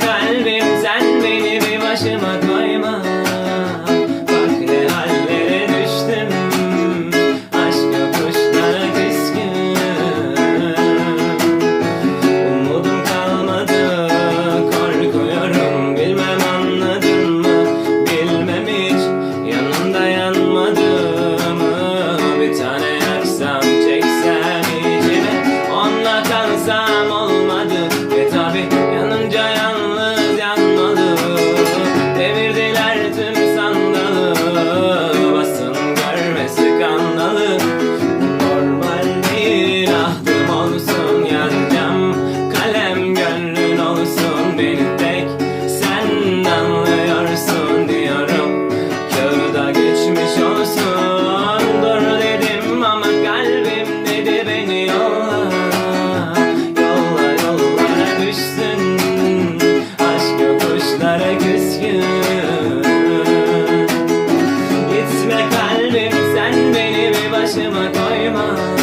Kalbim sen beni bir başıma kara küskün. Gitme kalbim sen beni bir başıma koyma.